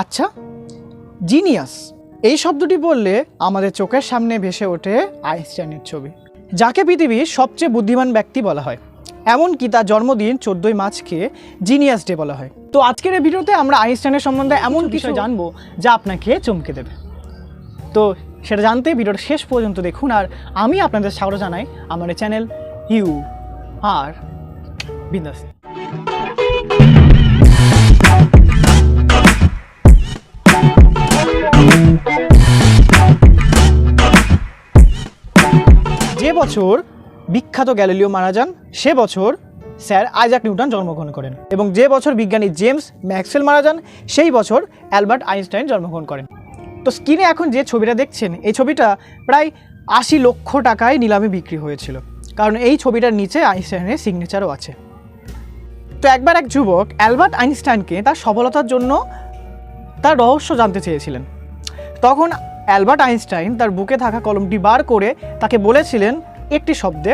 আচ্ছা জিনিয়াস এই শব্দটি বললে আমাদের চোখের সামনে ভেসে ওঠে আইনস্টাইনের ছবি যাকে পৃথিবীর সবচেয়ে বুদ্ধিমান ব্যক্তি বলা হয়। এমনকি তার জন্মদিন চোদ্দোই মার্চকে জিনিয়াস ডে বলা হয়। তো আজকের এই ভিডিওতে আমরা আইনস্টাইনের সম্বন্ধে এমন কিছু জানব যা আপনাকে চমকে দেবে। তো সেটা জানতে ভিডিওটা শেষ পর্যন্ত দেখুন আর আমি আপনাদের স্বাগত জানাই আমার চ্যানেল ইউ আর বিন্দাস। যে বছর বিখ্যাত গ্যালিলিও মারা যান, সে বছর স্যার আইজাক নিউটন জন্মগ্রহণ করেন এবং যে বছর বিজ্ঞানী জেমস ম্যাক্সওয়েল মারা যান, সেই বছর অ্যালবার্ট আইনস্টাইন জন্মগ্রহণ করেন। তো স্ক্রিনে এখন যে ছবিটা দেখছেন, এই ছবিটা প্রায় আশি লক্ষ টাকায় নিলামে বিক্রি হয়েছিল। কারণ এই ছবিটার নিচে আইনস্টাইনের সিগনেচারও আছে। তো একবার এক যুবক অ্যালবার্ট আইনস্টাইনকে তার সফলতার জন্য তার রহস্য জানতে চেয়েছিলেন। তখন অ্যালবার্ট আইনস্টাইন তার বুকে থাকা কলমটি বার করে তাকে বলেছিলেন একটি শব্দে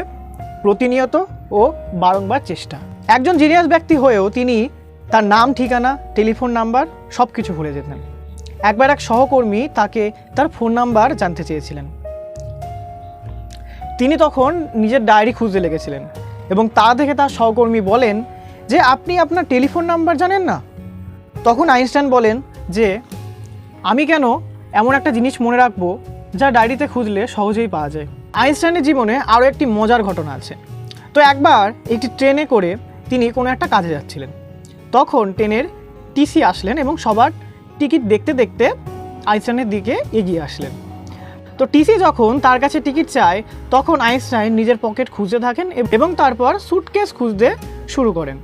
প্রতিনিয়ত ও বারংবার চেষ্টা। একজন জিনিয়াস ব্যক্তি হয়েও তিনি তার নাম, ঠিকানা, টেলিফোন নাম্বার সব কিছু ভুলে যেতেন। একবার এক সহকর্মী তাকে তার ফোন নাম্বার জানতে চেয়েছিলেন। তিনি তখন নিজের ডায়েরি খুঁজতে লেগেছিলেন এবং তা দেখে তার সহকর্মী বলেন যে, আপনি আপনার টেলিফোন নাম্বার জানেন না? তখন আইনস্টাইন বলেন যে, আমি কেন এমন একটা জিনিস মনে রাখব যা ডায়েরিতে খুঁজলে সহজেই পাওয়া যায়। আইনস্টাইনের জীবনে আরও একটি মজার ঘটনা আছে। তো একবার একটি ট্রেনে করে তিনি কোনো একটা কাজে যাচ্ছিলেন। তখন ট্রেনের টিসি আসলেন এবং সবার টিকিট দেখতে দেখতে আইনস্টাইনের দিকে এগিয়ে আসলেন। তো টিসি যখন তার কাছে টিকিট চায়, তখন আইনস্টাইন নিজের পকেট খুঁজতে থাকেন এবং তারপর সুটকেস খুঁজতে শুরু করেন।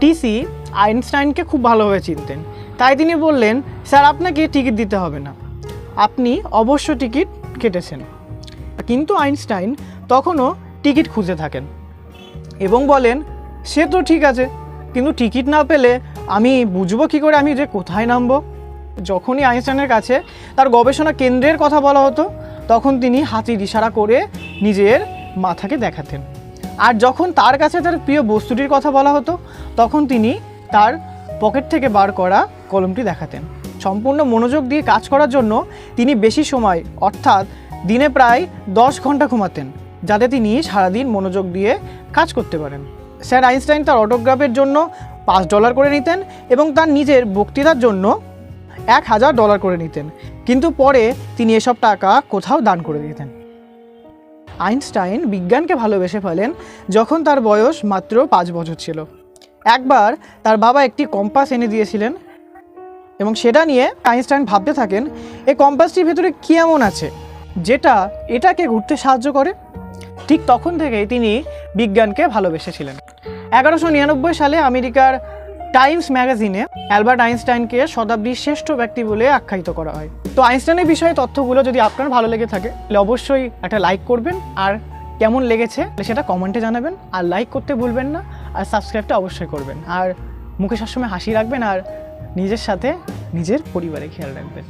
টিসি আইনস্টাইনকে খুব ভালোভাবে চিনতেন। তাই তিনি বললেন, স্যার, আপনাকে টিকিট দিতে হবে না। আপনি অবশ্য টিকিট কেটেছেন। কিন্তু আইনস্টাইন তখনও টিকিট খুঁজে থাকেন এবং বলেন, সে তো ঠিক আছে, কিন্তু টিকিট না পেলে আমি বুঝব কী করে, আমি যে কোথায় নামবো? যখনই আইনস্টাইনের কাছে তার গবেষণা কেন্দ্রের কথা বলা হতো, তখন তিনি হাতির ইশারা করে নিজের মাথাকে দেখাতেন। আর যখন তার কাছে তার প্রিয় বস্তুটির কথা বলা হতো, তখন তিনি তার পকেট থেকে বার করা কলমটি দেখাতেন। সম্পূর্ণ মনোযোগ দিয়ে কাজ করার জন্য তিনি বেশি সময়, অর্থাৎ দিনে প্রায় দশ ঘণ্টা ঘুমাতেন, যাতে তিনি সারাদিন মনোযোগ দিয়ে কাজ করতে পারেন। স্যার আইনস্টাইন তার অটোগ্রাফের জন্য পাঁচ ডলার করে নিতেন এবং তার নিজের বক্তৃতার জন্য এক হাজার ডলার করে নিতেন। কিন্তু পরে তিনি এসব টাকা কোথাও দান করে দিতেন। আইনস্টাইন বিজ্ঞানকে ভালোবেসে ফেলেন যখন তার বয়স মাত্র পাঁচ বছর ছিল। একবার তার বাবা একটি কম্পাস এনে দিয়েছিলেন এবং সেটা নিয়ে আইনস্টাইন ভাবতে থাকেন এই কম্পাসটির ভেতরে কী এমন আছে যেটা এটাকে ঘুরতে সাহায্য করে? ঠিক তখন থেকেই তিনি বিজ্ঞানকে ভালোবেসেছিলেন। এগারোশো নিরানব্বই সালে আমেরিকার টাইমস ম্যাগাজিনে অ্যালবার্ট আইনস্টাইনকে শতাব্দীর শ্রেষ্ঠ ব্যক্তি বলে আখ্যায়িত করা হয়। তো আইনস্টাইনের বিষয়ে তথ্যগুলো যদি আপনার ভালো লেগে থাকে, তাহলে অবশ্যই একটা লাইক করবেন। আর কেমন লেগেছে সেটা কমেন্টে জানাবেন। আর লাইক করতে ভুলবেন না, আর সাবস্ক্রাইবটা অবশ্যই করবেন। আর মুখে সবসময় হাসি রাখবেন। আর নিজের সাথে নিজের পরিবারে খেয়াল রাখবেন।